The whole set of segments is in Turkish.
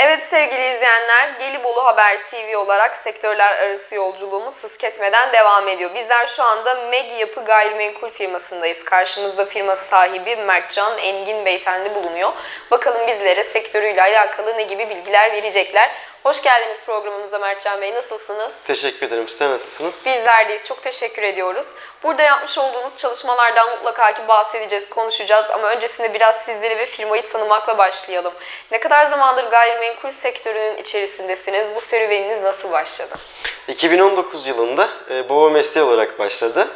Evet sevgili izleyenler, Gelibolu Haber TV olarak sektörler arası yolculuğumuz hız kesmeden devam ediyor. Bizler şu anda Meg Yapı Gayrimenkul firmasındayız. Karşımızda firma sahibi Mertcan Engin Beyefendi bulunuyor. Bakalım bizlere sektörüyle alakalı ne gibi bilgiler verecekler. Hoş geldiniz programımıza Mertcan Bey. Nasılsınız? Teşekkür ederim. Siz nasılsınız? Bizler deyiz. Çok teşekkür ediyoruz. Burada yapmış olduğunuz çalışmalardan mutlaka ki bahsedeceğiz, konuşacağız ama öncesinde biraz sizleri ve firmayı tanımakla başlayalım. Ne kadar zamandır gayrimenkul sektörünün içerisindesiniz? Bu serüveniniz nasıl başladı? 2019 yılında e, baba mesleği olarak başladı.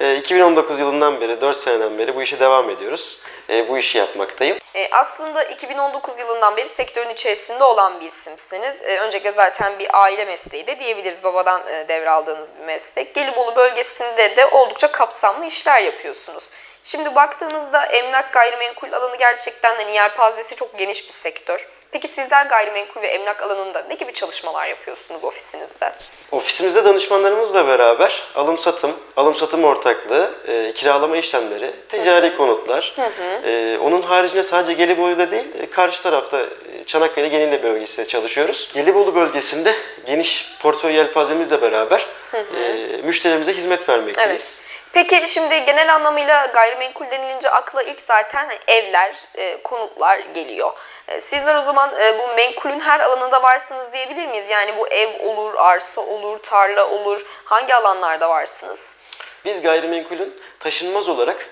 E, 2019 yılından beri, 4 seneden beri bu işe devam ediyoruz. E, bu işi yapmaktayım. E, aslında 2019 yılından beri sektörün içerisinde olan bir isimsiniz. E, öncelikle zaten bir aile mesleği de diyebiliriz babadan e, devraldığınız bir meslek. Gelibolu bölgesinde de oldukça kapsamlı işler yapıyorsunuz. Şimdi baktığınızda emlak gayrimenkul alanı gerçekten hani yelpazesi çok geniş bir sektör. Peki sizler gayrimenkul ve emlak alanında ne gibi çalışmalar yapıyorsunuz ofisinizde? Ofisimizde danışmanlarımızla beraber alım satım, alım satım ortaklığı, e, kiralama işlemleri, ticari konutlar. E, onun haricinde sadece Gelibolu'da değil, e, karşı tarafta e, Çanakkale Genile bölgesinde çalışıyoruz. Gelibolu bölgesinde geniş portföy yelpazemizle beraber e, müşterimize hizmet vermekteyiz. Peki şimdi genel anlamıyla gayrimenkul denilince akla ilk zaten evler, e, konutlar geliyor. E, sizler o zaman e, bu menkulün her alanında varsınız diyebilir miyiz? Yani bu ev olur, arsa olur, tarla olur. Hangi alanlarda varsınız? Biz gayrimenkulün taşınmaz olarak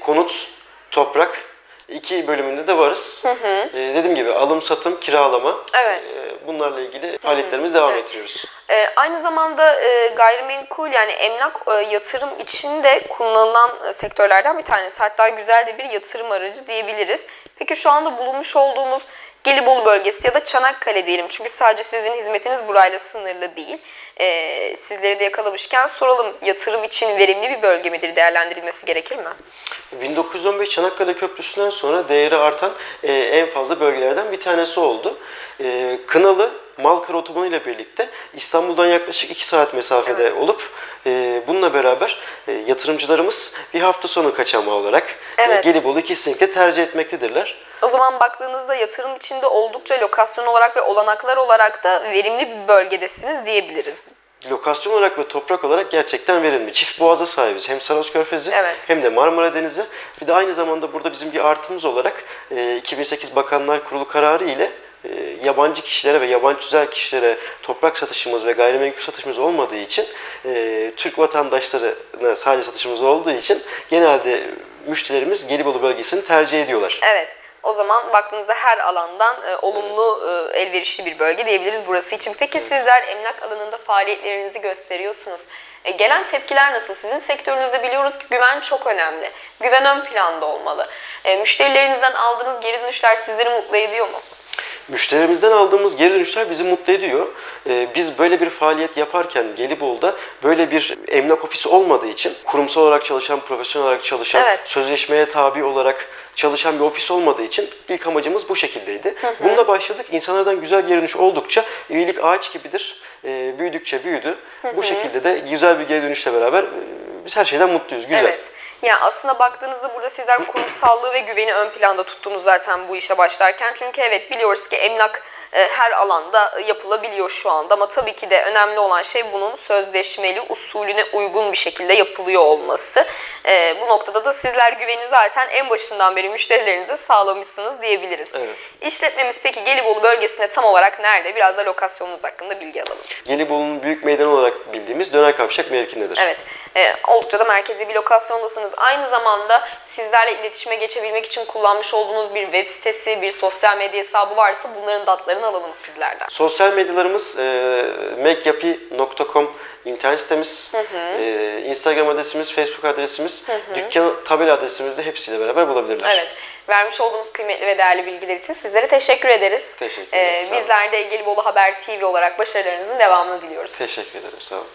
konut, toprak iki bölümünde de varız. E, dediğim gibi alım, satım, kiralama. Evet. e, bunlarla ilgili faaliyetlerimizi devam ettiriyoruz. E, aynı zamanda e, gayrimenkul yani emlak e, yatırım için de kullanılan e, sektörlerden bir tanesi. Hatta güzel de bir yatırım aracı diyebiliriz. Peki şu anda bulunmuş olduğumuz Gelibolu bölgesi ya da Çanakkale diyelim. Çünkü sadece sizin hizmetiniz burayla sınırlı değil. E, sizleri de yakalamışken soralım yatırım için verimli bir bölge midir? Değerlendirilmesi gerekir mi? 1915 Çanakkale Köprüsü'nden sonra değeri artan e, en fazla bölgelerden bir tanesi oldu. E, Kınalı Malkara Otobanı ile birlikte İstanbul'dan yaklaşık 2 saat mesafede Evet. olup e, bununla beraber e, yatırımcılarımız bir hafta sonu kaçamağı olarak e, Evet. Gelibolu'yu kesinlikle tercih etmektedirler. O zaman baktığınızda yatırım içinde oldukça lokasyon olarak ve olanaklar olarak da verimli bir bölgedesiniz diyebiliriz. Lokasyon olarak ve toprak olarak gerçekten verimli. Çift boğaza sahibiz. Hem Saros Körfezi Evet. hem de Marmara Denizi. Bir de aynı zamanda burada bizim bir artımız olarak e, 2008 Bakanlar Kurulu kararı ile e, yabancı kişilere ve yabancı tüzel kişilere toprak satışımız ve gayrimenkul satışımız olmadığı için e, Türk vatandaşlarına sadece satışımız olduğu için genelde müşterilerimiz Gelibolu bölgesini tercih ediyorlar. Evet. O zaman baktığınızda her alandan e, olumlu, e, elverişli bir bölge diyebiliriz burası için. Peki sizler emlak alanında faaliyetlerinizi gösteriyorsunuz. E, gelen tepkiler nasıl? Sizin sektörünüzde biliyoruz ki güven çok önemli. Güven ön planda olmalı. E, müşterilerinizden aldığınız geri dönüşler sizleri mutlu ediyor mu? Müşterimizden aldığımız geri dönüşler bizi mutlu ediyor. Ee, biz böyle bir faaliyet yaparken Gelibolu'da böyle bir emlak ofisi olmadığı için kurumsal olarak çalışan, profesyonel olarak çalışan, Evet. sözleşmeye tabi olarak çalışan bir ofis olmadığı için ilk amacımız bu şekildeydi. Bununla başladık. İnsanlardan güzel geri dönüş oldukça iyilik ağaç gibidir. Ee, büyüdükçe büyüdü. Bu şekilde de güzel bir geri dönüşle beraber e, biz her şeyden mutluyuz. Güzel. Evet. Yani aslında baktığınızda burada sizler kurumsallığı ve güveni ön planda tuttunuz zaten bu işe başlarken. Çünkü evet biliyoruz ki emlak e, her alanda yapılabiliyor şu anda ama tabii ki de önemli olan şey bunun sözleşmeli usulüne uygun bir şekilde yapılıyor olması. E, bu noktada da sizler güveni zaten en başından beri müşterilerinize sağlamışsınız diyebiliriz. Evet. İşletmemiz peki Gelibolu bölgesinde tam olarak nerede? Biraz da lokasyonunuz hakkında bilgi alalım. Gelibolu'nun büyük meydan olarak bildiğimiz Döner Kavşak mevkindedir. Evet. E, oldukça da merkezi bir lokasyondasınız. Aynı zamanda sizlerle iletişime geçebilmek için kullanmış olduğunuz bir web sitesi, bir sosyal medya hesabı varsa bunların da adlarını alalım sizlerden. Sosyal medyalarımız e, mekyapi.com internet sitemiz, e, Instagram adresimiz, Facebook adresimiz, dükkan tabela adresimiz de hepsiyle beraber bulabilirler. Evet. Vermiş olduğunuz kıymetli ve değerli bilgiler için sizlere teşekkür ederiz. Teşekkür ederiz, Ee, bizler de Gelibolu Haber TV olarak başarılarınızın devamını diliyoruz. Teşekkür ederim. Sağ olun.